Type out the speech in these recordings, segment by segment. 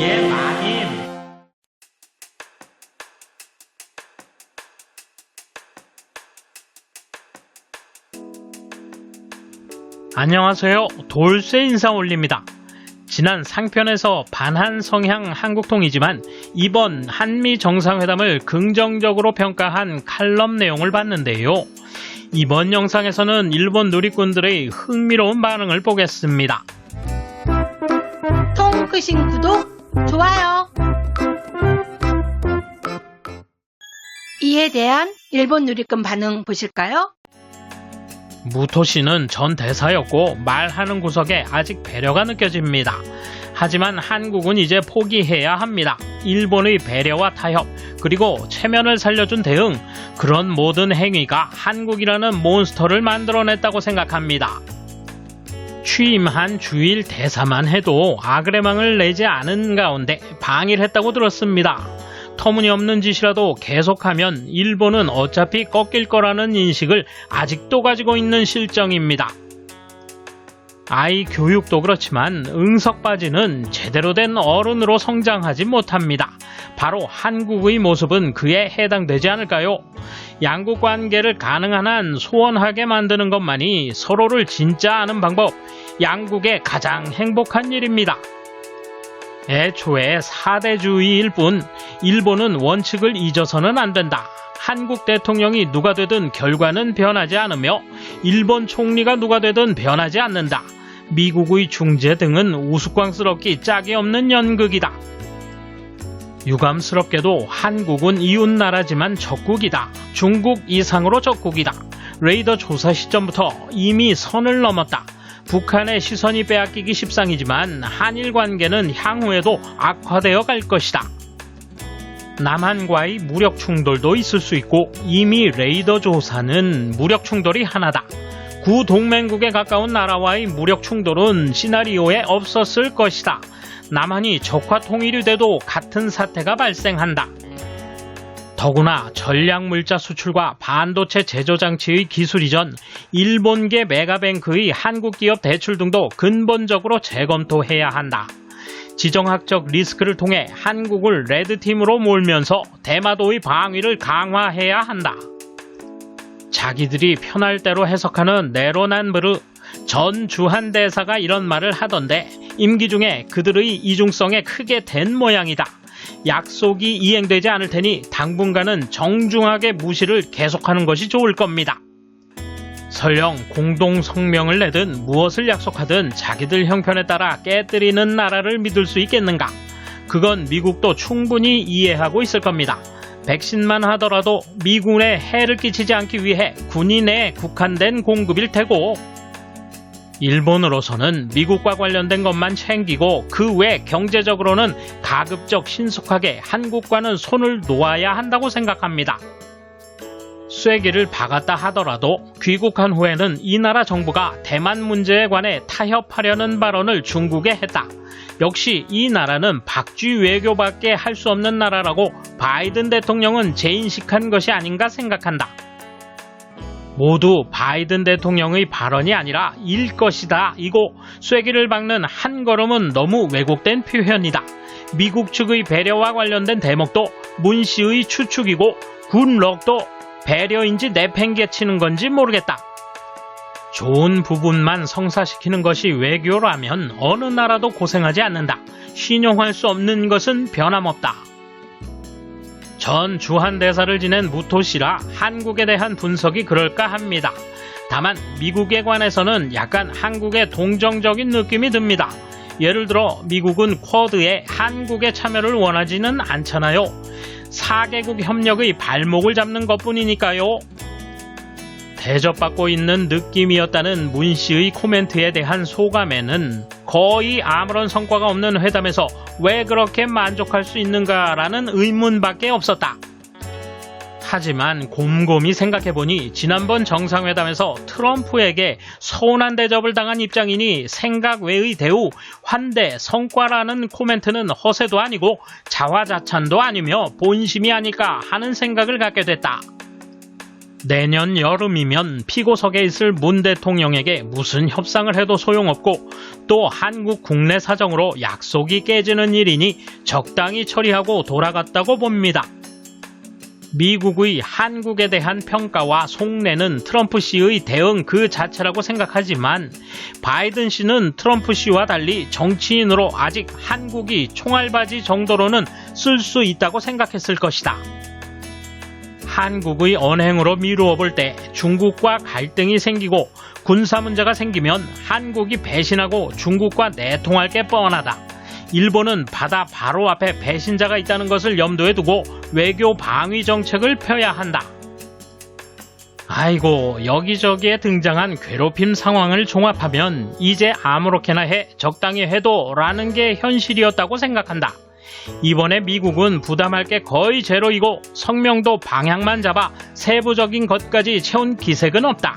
예, 마님. 안녕하세요. 돌쇠 인사 올립니다. 지난 상편에서 반한 성향 한국통이지만 이번 한미 정상회담을 긍정적으로 평가한 칼럼 내용을 봤는데요. 이번 영상에서는 일본 누리꾼들의 흥미로운 반응을 보겠습니다. 통 끄신 구독, 좋아요. 이에 대한 일본 누리꾼 반응 보실까요? 무토 씨는 전 대사였고 말하는 구석에 아직 배려가 느껴집니다. 하지만 한국은 이제 포기해야 합니다. 일본의 배려와 타협, 그리고 체면을 살려준 대응, 그런 모든 행위가 한국이라는 몬스터를 만들어냈다고 생각합니다. 취임한 주일 대사만 해도 아그레망을 내지 않은 가운데 방일 했다고 들었습니다. 터무니없는 짓이라도 계속하면 일본은 어차피 꺾일 거라는 인식을 아직도 가지고 있는 실정입니다. 아이 교육도 그렇지만 응석바지는 제대로 된 어른으로 성장하지 못합니다. 바로 한국의 모습은 그에 해당되지 않을까요? 양국 관계를 가능한 한 소원하게 만드는 것만이 서로를 진짜 아는 방법, 양국의 가장 행복한 일입니다. 애초에 사대주의일 뿐 일본은 원칙을 잊어서는 안 된다. 한국 대통령이 누가 되든 결과는 변하지 않으며 일본 총리가 누가 되든 변하지 않는다. 미국의 중재 등은 우스꽝스럽기 짝이 없는 연극이다. 유감스럽게도 한국은 이웃나라지만 적국이다. 중국 이상으로 적국이다. 레이더 조사 시점부터 이미 선을 넘었다. 북한의 시선이 빼앗기기 십상이지만 한일 관계는 향후에도 악화되어 갈 것이다. 남한과의 무력 충돌도 있을 수 있고 이미 레이더 조사는 무력 충돌이 하나다. 구 동맹국에 가까운 나라와의 무력 충돌은 시나리오에 없었을 것이다. 남한이 적화 통일이 돼도 같은 사태가 발생한다. 더구나 전략물자 수출과 반도체 제조 장치의 기술 이전, 일본계 메가뱅크의 한국 기업 대출 등도 근본적으로 재검토해야 한다. 지정학적 리스크를 통해 한국을 레드팀으로 몰면서 대마도의 방위를 강화해야 한다. 자기들이 편할 대로 해석하는 네로난브르 전 주한 대사가 이런 말을 하던데 임기 중에 그들의 이중성에 크게 된 모양이다. 약속이 이행되지 않을 테니 당분간은 정중하게 무시를 계속하는 것이 좋을 겁니다. 설령 공동 성명을 내든 무엇을 약속하든 자기들 형편에 따라 깨뜨리는 나라를 믿을 수 있겠는가? 그건 미국도 충분히 이해하고 있을 겁니다. 백신만 하더라도 미군에 해를 끼치지 않기 위해 군인에 국한된 공급일 테고 일본으로서는 미국과 관련된 것만 챙기고 그 외 경제적으로는 가급적 신속하게 한국과는 손을 놓아야 한다고 생각합니다. 쐐기를 박았다 하더라도 귀국한 후에는 이 나라 정부가 대만 문제에 관해 타협하려는 발언을 중국에 했다. 역시 이 나라는 박쥐 외교밖에 할 수 없는 나라라고 바이든 대통령은 재인식한 것이 아닌가 생각한다. 모두 바이든 대통령의 발언이 아니라 일 것이다. 이고 쐐기를 박는 한 걸음은 너무 왜곡된 표현이다. 미국 측의 배려와 관련된 대목도 문 씨의 추측이고 굿럭도 배려인지 내팽개치는 건지 모르겠다. 좋은 부분만 성사시키는 것이 외교라면 어느 나라도 고생하지 않는다. 신용할 수 없는 것은 변함없다. 전 주한 대사를 지낸 무토 씨라 한국에 대한 분석이 그럴까 합니다. 다만 미국에 관해서는 약간 한국의 동정적인 느낌이 듭니다. 예를 들어 미국은 쿼드에 한국의 참여를 원하지는 않잖아요. 4개국 협력의 발목을 잡는 것뿐이니까요. 대접받고 있는 느낌이었다는 문 씨의 코멘트에 대한 소감에는 거의 아무런 성과가 없는 회담에서 왜 그렇게 만족할 수 있는가라는 의문밖에 없었다. 하지만 곰곰이 생각해보니 지난번 정상회담에서 트럼프에게 서운한 대접을 당한 입장이니 생각 외의 대우, 환대, 성과라는 코멘트는 허세도 아니고 자화자찬도 아니며 본심이 아닐까 하는 생각을 갖게 됐다. 내년 여름이면 피고석에 있을 문 대통령에게 무슨 협상을 해도 소용없고 또 한국 국내 사정으로 약속이 깨지는 일이니 적당히 처리하고 돌아갔다고 봅니다. 미국의 한국에 대한 평가와 속내는 트럼프 씨의 대응 그 자체라고 생각하지만 바이든 씨는 트럼프 씨와 달리 정치인으로 아직 한국이 총알바지 정도로는 쓸 수 있다고 생각했을 것이다. 한국의 언행으로 미루어 볼 때 중국과 갈등이 생기고 군사 문제가 생기면 한국이 배신하고 중국과 내통할 게 뻔하다. 일본은 바다 바로 앞에 배신자가 있다는 것을 염두에 두고 외교 방위 정책을 펴야 한다. 아이고, 여기저기에 등장한 괴롭힘 상황을 종합하면 이제 아무렇게나 해 적당히 해도 라는 게 현실이었다고 생각한다. 이번에 미국은 부담할 게 거의 제로이고 성명도 방향만 잡아 세부적인 것까지 채운 기색은 없다.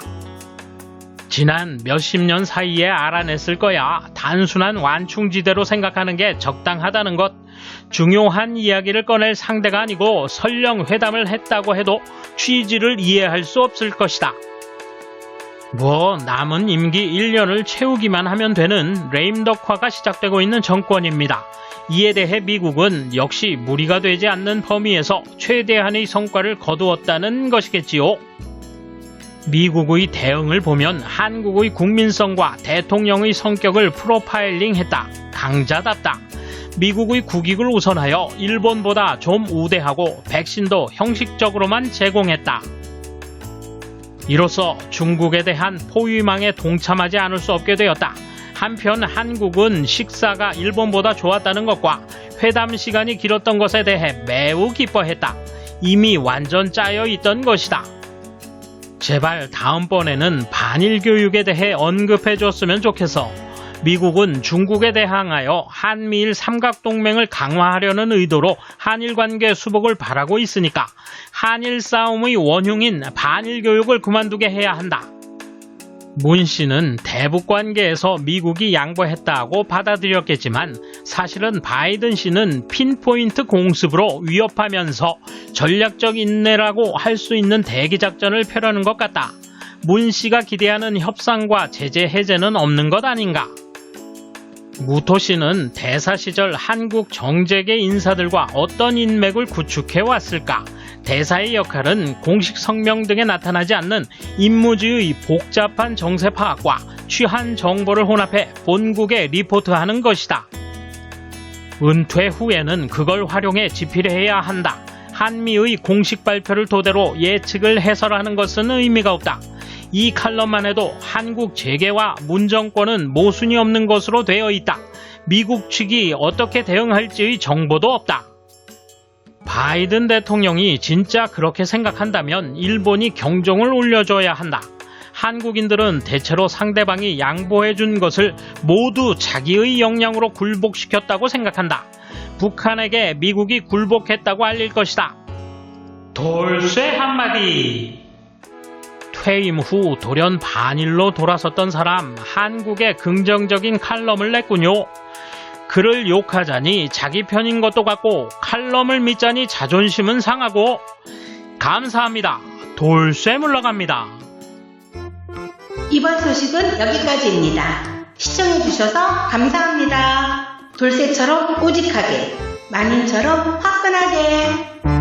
지난 몇십 년 사이에 알아냈을 거야. 단순한 완충지대로 생각하는 게 적당하다는 것. 중요한 이야기를 꺼낼 상대가 아니고 설령 회담을 했다고 해도 취지를 이해할 수 없을 것이다. 뭐 남은 임기 1년을 채우기만 하면 되는 레임덕화가 시작되고 있는 정권입니다. 이에 대해 미국은 역시 무리가 되지 않는 범위에서 최대한의 성과를 거두었다는 것이겠지요. 미국의 대응을 보면 한국의 국민성과 대통령의 성격을 프로파일링했다. 강자답다. 미국의 국익을 우선하여 일본보다 좀 우대하고 백신도 형식적으로만 제공했다. 이로써 중국에 대한 포위망에 동참하지 않을 수 없게 되었다. 한편 한국은 식사가 일본보다 좋았다는 것과 회담 시간이 길었던 것에 대해 매우 기뻐했다. 이미 완전 짜여 있던 것이다. 제발 다음번에는 반일 교육에 대해 언급해 줬으면 좋겠어. 미국은 중국에 대항하여 한미일 삼각동맹을 강화하려는 의도로 한일 관계 수복을 바라고 있으니까 한일 싸움의 원흉인 반일 교육을 그만두게 해야 한다. 문 씨는 대북 관계에서 미국이 양보했다고 받아들였겠지만 사실은 바이든 씨는 핀포인트 공습으로 위협하면서 전략적 인내라고 할 수 있는 대기 작전을 펴려는 것 같다. 문 씨가 기대하는 협상과 제재 해제는 없는 것 아닌가? 무토 씨는 대사 시절 한국 정재계 인사들과 어떤 인맥을 구축해 왔을까? 대사의 역할은 공식 성명 등에 나타나지 않는 임무지의 복잡한 정세 파악과 취한 정보를 혼합해 본국에 리포트하는 것이다. 은퇴 후에는 그걸 활용해 집필해야 한다. 한미의 공식 발표를 토대로 예측을 해설하는 것은 의미가 없다. 이 칼럼만 해도 한국 재계와 문정권은 모순이 없는 것으로 되어 있다. 미국 측이 어떻게 대응할지의 정보도 없다. 바이든 대통령이 진짜 그렇게 생각한다면 일본이 경종을 울려줘야 한다. 한국인들은 대체로 상대방이 양보해준 것을 모두 자기의 역량으로 굴복시켰다고 생각한다. 북한에게 미국이 굴복했다고 알릴 것이다. 돌쇠 한마디. 퇴임 후 돌연 반일로 돌아섰던 사람 한국에 긍정적인 칼럼을 냈군요. 그를 욕하자니 자기 편인 것도 같고 칼럼을 믿자니 자존심은 상하고 감사합니다. 돌쇠 물러갑니다. 이번 소식은 여기까지입니다. 시청해주셔서 감사합니다. 돌쇠처럼 오직하게, 마님처럼 화끈하게.